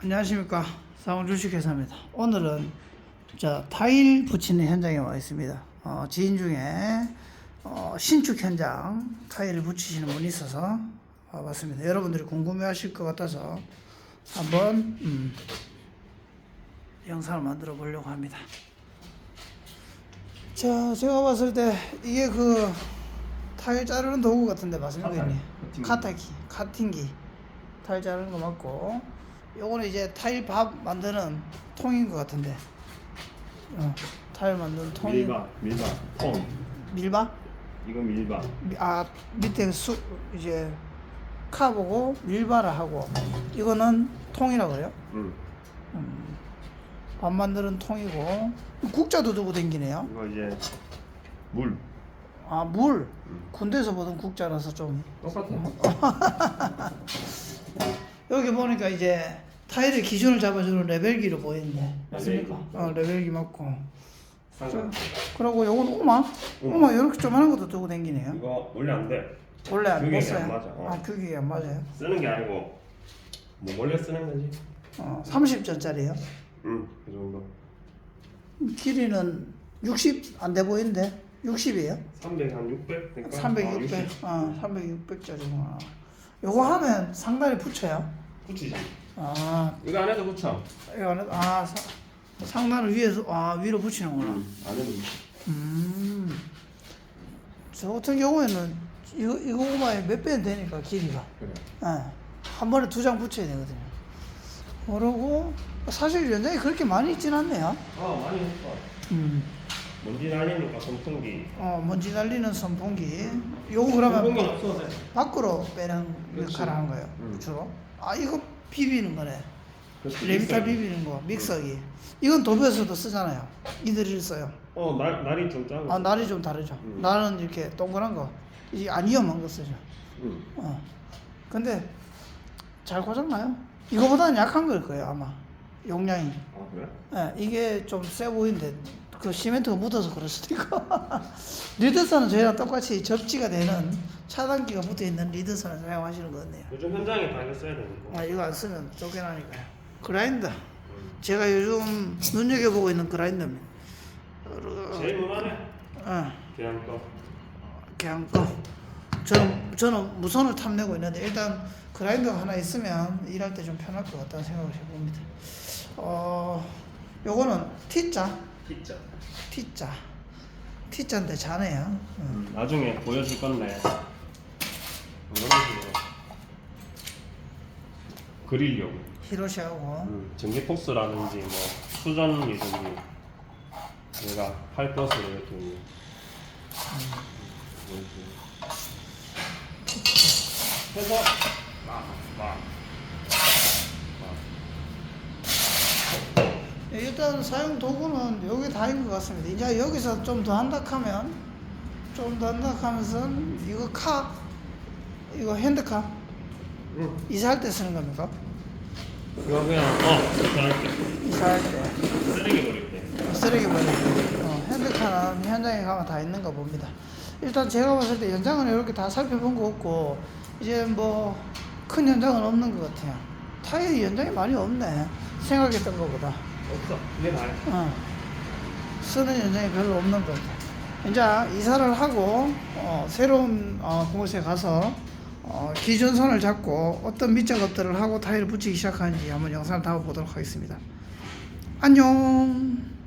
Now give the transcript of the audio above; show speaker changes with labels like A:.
A: 안녕하십니까 상원 주식회사입니다. 오늘은 자 타일 붙이는 현장에 와 있습니다. 어, 지인 중에 어, 신축 현장 타일을 붙이시는 분이 있어서 와봤습니다. 여러분들이 궁금해 하실 것 같아서 한번 음, 영상을 만들어 보려고 합니다. 자 제가 봤을 때 이게 그 타일 자르는 도구 같은데 맞습니까?
B: 카타기,
A: 카팅기. 타일 자르는 거 맞고 요거는 이제 타일 밥 만드는 통인 것 같은데 어, 타일 만드는 통이
B: 밀바, 밀바, 통.
A: 밀바?
B: 이거 밀바.
A: 미- 아 밑에 수 이제 카보고 밀바라 하고 이거는 통이라 그래요?
B: 응.
A: 밥 만드는 통이고 국자도 두고 댕기네요.
B: 이거 이제 물.
A: 아 물.
B: 음.
A: 군대에서 보던 국자라서 좀
B: 똑같아.
A: 여기 보니까 이제 타일의 기준을 잡아주는 레벨기로 보이는데 맞습니까?
B: 레벨기.
A: 어 레벨기 맞고
B: 상관.
A: 그리고 요건 오마 오마 이렇게 조그만한 것도 두고 댕기네요
B: 이거 원래 안 돼.
A: 원래 안
B: 규격이 안 맞아, 어.
A: 아 규격이 안 맞아요
B: 쓰는 게 아니고 뭐 원래 쓰는 거지.
A: 어 30전짜리예요
B: 응. 그 정도.
A: 길이는 60 안 돼 보이는데 60이에요
B: 300 한 600. 그러니까
A: 300,
B: 어,
A: 600
B: 60.
A: 어 300, 600짜리구나 요거 하면 상단에 붙여요
B: 붙이지.
A: 아
B: 이거 안에도 붙여.
A: 이거 안에 아 사, 상단을 위에서 아 위로 붙이는구나
B: 응. 안에도 붙여.
A: 음. 저 같은 경우에는 이거 이거 오마에 몇 배는 되니까 길이가.
B: 그래.
A: 예. 한 번에 두 장 붙여야 되거든요. 그러고 사실 연장이 그렇게 많이 있진 않네요.
B: 어 많이 했어.
A: 음.
B: 먼지 날리니까 선풍기.
A: 어 먼지 날리는 선풍기. 요거 그러면
B: 선풍기
A: 바-
B: 없어도 돼.
A: 밖으로 빼는
B: 그렇지.
A: 역할을 하는 거예요.
B: 음.
A: 주로. 아 이거 비비는 거네.
B: 그렇지, 믹서기.
A: 비비는 거. 믹서기. 이건 도배에서도 쓰잖아요. 이들이 써요.
B: 어 날, 날이 좀 작아.
A: 아 날이 좀 다르죠.
B: 음.
A: 날은 이렇게 동그란 거. 이게 안 위험한 거 쓰죠.
B: 응.
A: 어. 근데 잘 고장나요? 이거보다는 약한 걸 거예요 아마 용량이.
B: 아 그래?
A: 예, 이게 좀 세 보이는데 그 시멘트가 묻어서 그럴 수도 있고. 리드선은 저희랑 똑같이 접지가 되는 차단기가 붙어 있는 리드선을 사용하시는 것 같네요.
B: 요즘 현장에 다 이거 써야 되는 거.
A: 아 이거 안 쓰면 쫓겨나니까요. 그라인더. 제가 요즘 눈여겨 보고 있는 그라인더입니다.
B: 제일 무난해.
A: 어.
B: 그냥 거.
A: 그냥 꺼. 저는 저는 무선을 탐내고 있는데 일단 그라인더가 하나 있으면 일할 때 좀 편할 것 같다는 생각을 해봅니다. 어, 요거는 T자,
B: 피자.
A: T자, T자인데 자네요. 응.
B: 음, 나중에 보여줄 건데. 이런 식으로 그리려고.
A: 히로시하고.
B: 음, 전기 폭스라든지 뭐 수전이든지 내가 할 것을 이렇게 음, 이렇게 해서 막 막
A: 일단 사용 도구는 여기 다인 것 같습니다. 이제 여기서 좀 더 한다 하면 좀 더 한다 하면서 이거 카 이거 핸드카
B: 응.
A: 이사할 때 쓰는 겁니까?
B: 이거 그냥 어
A: 이사할 때.
B: 쓰레기 버릴 때
A: 쓰레기 버리고 어, 핸드카는 현장에 가면 다 있는가 봅니다. 일단 제가 봤을 때 현장은 이렇게 다 살펴본 거 없고 이제 뭐 큰 현장은 없는 것 같아요. 타일이 현장이 많이 없네. 생각했던 것보다.
B: 없어 이게 다야
A: 어, 쓰는 현장이 별로 없는 것 같아요. 이제 이사를 하고 어, 새로운 어, 곳에 가서 어, 기준선을 잡고 어떤 밑작업들을 하고 타일을 붙이기 시작하는지 한번 영상을 담아보도록 하겠습니다. 안녕.